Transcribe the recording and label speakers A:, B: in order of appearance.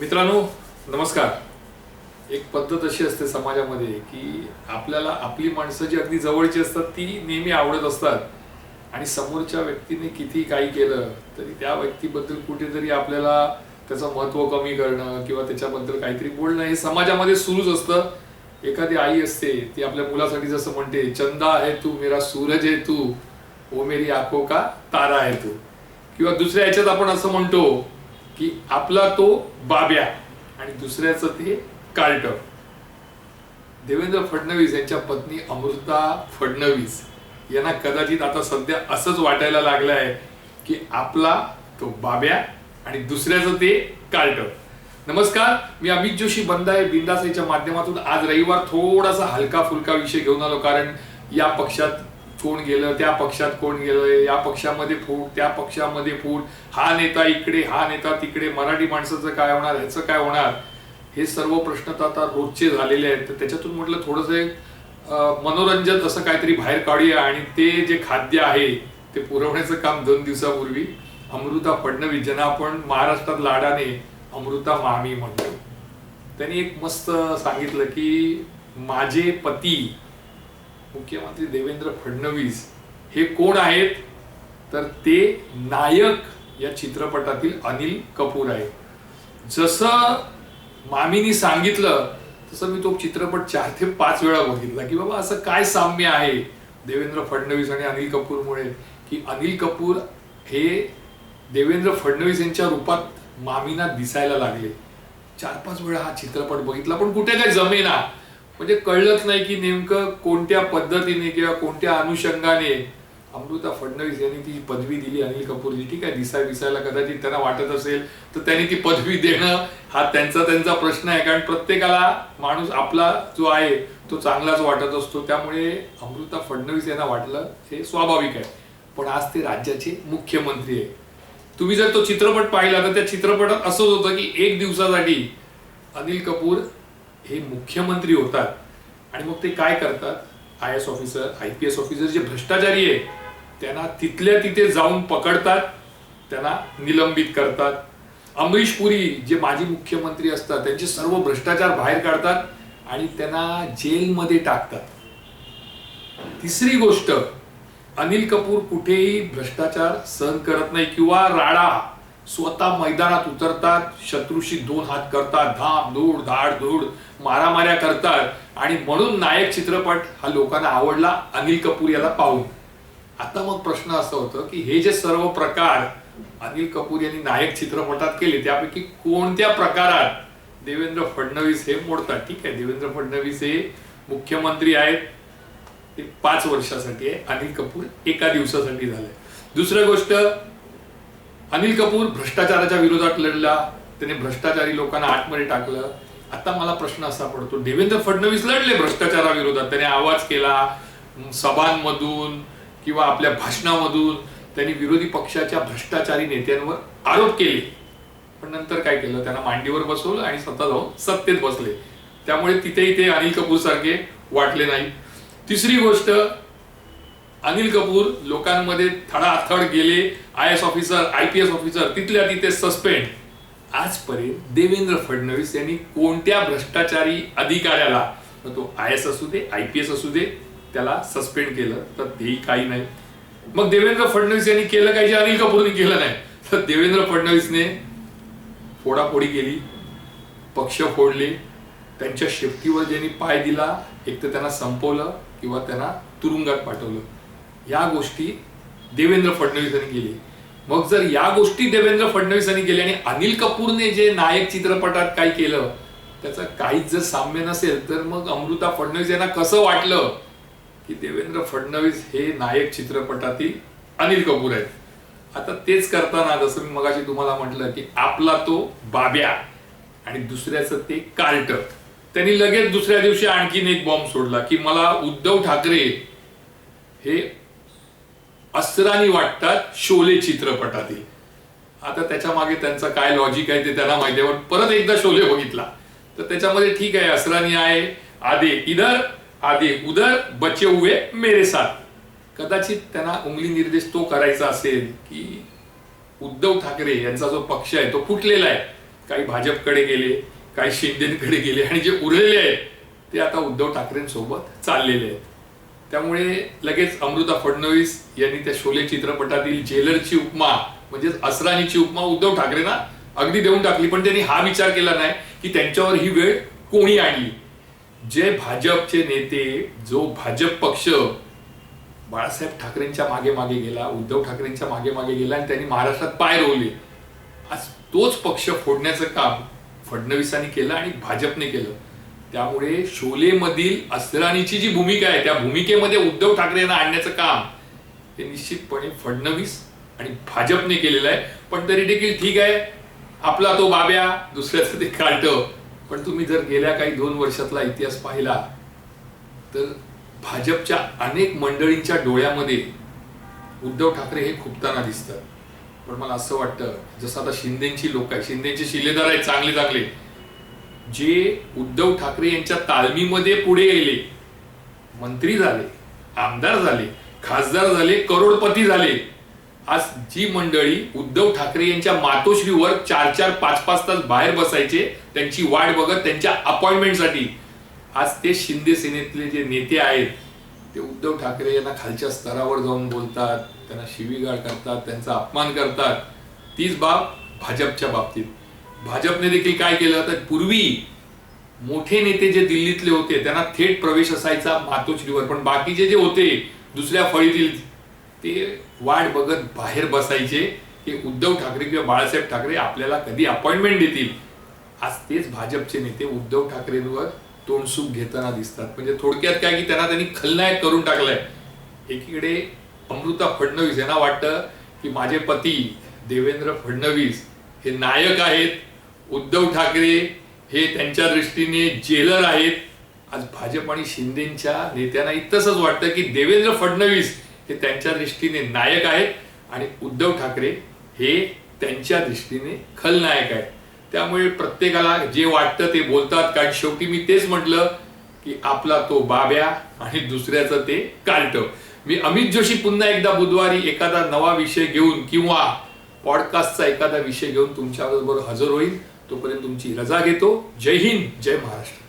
A: मित्रांनो नमस्कार. एक पद्धत अशी असते समाजामध्ये की आपल्याला आपली माणसं जी अगदी जवळची असतात ती नेहमी आवडत असतात. आणि समोरच्या व्यक्तीने किती काही केलं तरी त्या व्यक्तीबद्दल कुठेतरी आपल्याला त्याचं महत्त्व कमी करणं किंवा त्याच्याबद्दल काहीतरी बोलणं हे समाजामध्ये सुरूच असतं. एखादी आई असते ती आपल्या मुलासाठी जसं म्हणते चंदा आहे तू मेरा सूरज आहे तू ओ मेरी आखो का तारा आहे तू. किंवा दुसऱ्या याच्यात आपण असं म्हणतो की आपला तो बाब्या आणि दुसऱ्याचं ते कार्ट देवेंद्र फडणवीस यांच्या पत्नी अमृता फडणवीस यांना कदाचित आता सध्या असंच वाटायला लागलं आहे की आपला तो बाब्या आणि दुसऱ्याचं ते कार्ट नमस्कार मी अमित जोशी बंद आहे बिंदास याच्या माध्यमातून आज रविवार थोडासा हलका फुलका विषय घेऊन आलो कारण या पक्षात कोण गेलं त्या पक्षात कोण गेलं या पक्षामध्ये फूट त्या पक्षामध्ये फूट हा नेता इकडे हा नेता तिकडे मराठी माणसाचं काय होणार ह्याचं काय होणार? हे सर्व प्रश्न तर आता रोजचे झालेले आहेत. तर त्याच्यातून म्हटलं थोडंसं एक मनोरंजन असं काहीतरी बाहेर काढूया आणि ते जे खाद्य आहे ते पुरवण्याचं काम दोन दिवसापूर्वी अमृता फडणवीस ज्यांना आपण महाराष्ट्रात लाडाने अमृता मामी म्हणतो. त्यांनी एक मस्त सांगितलं की माझे पती मुख्यमंत्री देवेंद्र फडणवीस हे कोण आहेत? तर ते नायक या चित्रपटातील अनिल कपूर आहे जसं मामीनी सांगितलं तसं मी तो चित्रपट चार ते पाच वेळा बघितला की बाबा असं काय साम्य आहे देवेंद्र फडणवीस आणि अनिल कपूरमुळे की अनिल कपूर हे देवेंद्र फडणवीस यांच्या रूपात मामीना दिसायला लागले. चार पाच वेळा हा चित्रपट बघितला पण कुठे काय जमेना. म्हणजे कळलंच नाही की नेमकं कोणत्या पद्धतीने किंवा कोणत्या अनुषंगाने अमृता फडणवीस यांनी ती पदवी दिली अनिल कपूरची ठीक आहे दिसाय दिसायला कदाचित त्यांना वाटत असेल तर त्यांनी ती पदवी देणं हा त्यांचा त्यांचा प्रश्न आहे. कारण प्रत्येकाला माणूस आपला जो आहे तो चांगलाच वाटत असतो. त्यामुळे अमृता फडणवीस यांना वाटलं हे स्वाभाविक आहे. पण आज ते राज्याचे मुख्यमंत्री आहे. तुम्ही जर तो चित्रपट पाहिला तर त्या चित्रपटात असंच होतं की एक दिवसासाठी अनिल कपूर हे मुख्यमंत्री होतात. आणि मग ते काय करतात? I S officer I P S officer जे भ्रष्टाचारी आहे त्यांना तिथल्या तिथे जाऊन पकडतात त्यांना निलंबित करतात. अमरीश पुरी जे माजी मुख्यमंत्री असतात त्यांचे सर्व भ्रष्टाचार बाहेर काढतात आणि त्यांना जेलमध्ये टाकतात. तिसरी गोष्ट अनिल कपूर कुठेही भ्रष्टाचार सहन करत नाही किंवा राडा. स्वतः मैदानात उतरतात शत्रूशी दोन हात करतात धाम धूड धाड धूड मारामाऱ्या करतात. आणि म्हणून नायक चित्रपट हा लोकांना आवडला अनिल कपूर याला पाहून. आता मग प्रश्न असा होतं की हे जे सर्व प्रकार अनिल कपूर यांनी नायक चित्रपटात केले त्यापैकी कोणत्या प्रकारात देवेंद्र फडणवीस हे मोडतात? ठीक आहे देवेंद्र फडणवीस हे मुख्यमंत्री आहेत. ते पाच वर्षासाठी आहे. अनिल कपूर एका दिवसासाठी झालंय दुसरं गोष्ट अनिल कपूर भ्रष्टाचाराच्या विरोधात लढला. त्याने भ्रष्टाचारी लोकांना आतमध्ये टाकलं. आता मला प्रश्न असा पडतो देवेंद्र फडणवीस लढले भ्रष्टाचाराविरोधात? त्याने आवाज केला सभांमधून किंवा आपल्या भाषणामधून. त्यांनी विरोधी पक्षाच्या भ्रष्टाचारी नेत्यांवर आरोप केले. पण नंतर काय केलं? त्यांना मांडीवर बसवलं आणि स्वतः जाऊन सत्तेत बसले. त्यामुळे तिथेही ते अनिल कपूर सारखे वाटले नाही. तिसरी गोष्ट अनिल कपूर लोकांमध्ये थडाथड गेले I S officer I P S officer तिथल्या तिथे सस्पेंड. आजपर्यंत देवेंद्र फडणवीस यांनी कोणत्या भ्रष्टाचारी अधिकाऱ्याला तो आय एस असू दे आय पी एस असू दे त्याला सस्पेंड केलं तर तेही काही नाही. मग देवेंद्र फडणवीस यांनी केलं काही जे अनिल कपूरने केलं नाही? तर देवेंद्र फडणवीसने फोडाफोडी केली पक्ष फोडले त्यांच्या शेफ्टीवर ज्यांनी पाय दिला एक तर त्यांना संपवलं किंवा त्यांना तुरुंगात पाठवलं. या गोष्टी देवेंद्र फडणवीस यांनी केली. मग जर या गोष्टी देवेंद्र फडणवीस यांनी केल्या आणि अनिल कपूरने जे नायक चित्रपटात काय केलं त्याचं काहीच जर साम्य नसेल तर मग अमृता फडणवीस यांना कसं वाटलं की देवेंद्र फडणवीस हे नायक चित्रपटातील अनिल कपूर आहेत? आता तेच करताना जसं मी मगाशी तुम्हाला म्हटलं की आपला तो बाब्या आणि दुसऱ्याचं ते कार्ट त्यांनी लगेच दुसऱ्या दिवशी आणखीन एक बॉम्ब सोडला की मला उद्धव ठाकरे हे अस्त्रानी वाटतात शोले चित्रपटातील. आता त्याच्यामागे त्यांचं काय लॉजिक आहे ते त्यांना माहिती आहे पण परत एकदा शोले बघितला. तर त्याच्यामध्ये ठीक आहे असरानी आहे आधे इधर आधे उधर बचे हुए मेरे साथ. कदाचित त्यांना उंगली निर्देश तो करायचा असेल की उद्धव ठाकरे यांचा जो पक्ष आहे तो फुटलेला आहे. काही भाजपकडे गेले काही शिंदेकडे गेले आणि जे उरलेले आहेत ते आता उद्धव ठाकरेंसोबत चाललेले आहेत. त्यामुळे लगेच अमृता फडणवीस यांनी त्या शोले चित्रपटातील जेलरची उपमा म्हणजेच असरानीची उपमा उद्धव ठाकरेंना अगदी देऊन टाकली. पण त्यांनी हा विचार केला नाही की त्यांच्यावर ही वेळ कोणी आणली? जे भाजपचे नेते जो भाजप पक्ष बाळासाहेब ठाकरेंच्या मागे मागे गेला उद्धव ठाकरेंच्या मागे मागे गेला आणि त्यांनी महाराष्ट्रात पाय रोवले. आज तोच पक्ष फोडण्याचं काम फडणवीसांनी केलं आणि भाजपने केलं. त्यामुळे शोलेमधील असरानीची जी भूमिका आहे त्या भूमिकेमध्ये उद्धव ठाकरे यांना आणण्याचं काम हे निश्चितपणे फडणवीस आणि भाजपने केलेलं आहे. पण तरी देखील ठीक आहे. आपला तो बाब्या दुसऱ्याचं ते काढत पण तुम्ही जर गेल्या काही दोन वर्षातला इतिहास पाहिला तर भाजपच्या अनेक मंडळींच्या डोळ्यामध्ये उद्धव ठाकरे हे खुपताना दिसतात. पण मला असं वाटतं जसं आता शिंदेची लोक आहे शिंदेचे शिलेदार आहेत चांगले चांगले जे उद्धव ठाकरे यांच्या तालमीमध्ये पुढे गेले मंत्री झाले आमदार झाले खासदार झाले करोडपती झाले आज जी मंडळी उद्धव ठाकरे यांच्या मातोश्रीवर चार चार पाच पाच तास बाहेर बसायचे त्यांची वाट बघत त्यांच्या अपॉइंटमेंटसाठी आज ते शिंदे सेनेतले जे नेते आहेत ते उद्धव ठाकरे यांना खालच्या स्तरावर जाऊन बोलतात त्यांना शिवीगाळ करतात त्यांचा अपमान करतात तीच बाब भाजपच्या बाबतीत. भाजपने देखील काय केलं? तर पूर्वी मोठे नेते जे दिल्लीतले होते त्यांना थेट प्रवेश असायचा मातोश्रीवर. पण बाकीचे जे होते दुसऱ्या फळीतील ते वाट बघत बाहेर बसायचे की उद्धव ठाकरे किंवा बाळासाहेब ठाकरे आपल्याला कधी अपॉइंटमेंट देतील. आज तेच भाजपचे नेते उद्धव ठाकरेंवर तोंडसूक घेताना दिसतात. म्हणजे थोडक्यात काय की त्यांना त्यांनी खलनायक करून टाकलाय. एकीकडे अमृता फडणवीस यांना वाटतं की माझे पती देवेंद्र फडणवीस हे नायक आहेत. उद्धव ठाकरे हे त्यांच्या दृष्टीने जेलर आहेत. आज भाजप आणि शिंदेच्या नेत्यांना तसंच वाटतं की देवेंद्र फडणवीस हे त्यांच्या दृष्टीने नायक आहेत आणि उद्धव ठाकरे हे त्यांच्या दृष्टीने खलनायक आहेत. त्यामुळे प्रत्येकाला जे वाटतं ते बोलतात. कारण शेवटी मी तेच म्हटलं की आपला तो बाब्या आणि दुसऱ्याचं ते कालट. मी अमित जोशी पुन्हा एकदा बुधवारी एखादा नवा विषय घेऊन किंवा पॉडकास्टचा एखादा विषय घेऊन तुमच्याबरोबर हजर होईल तोपर्यंत तुमची रजा घेतो. जय हिंद जय महाराष्ट्र.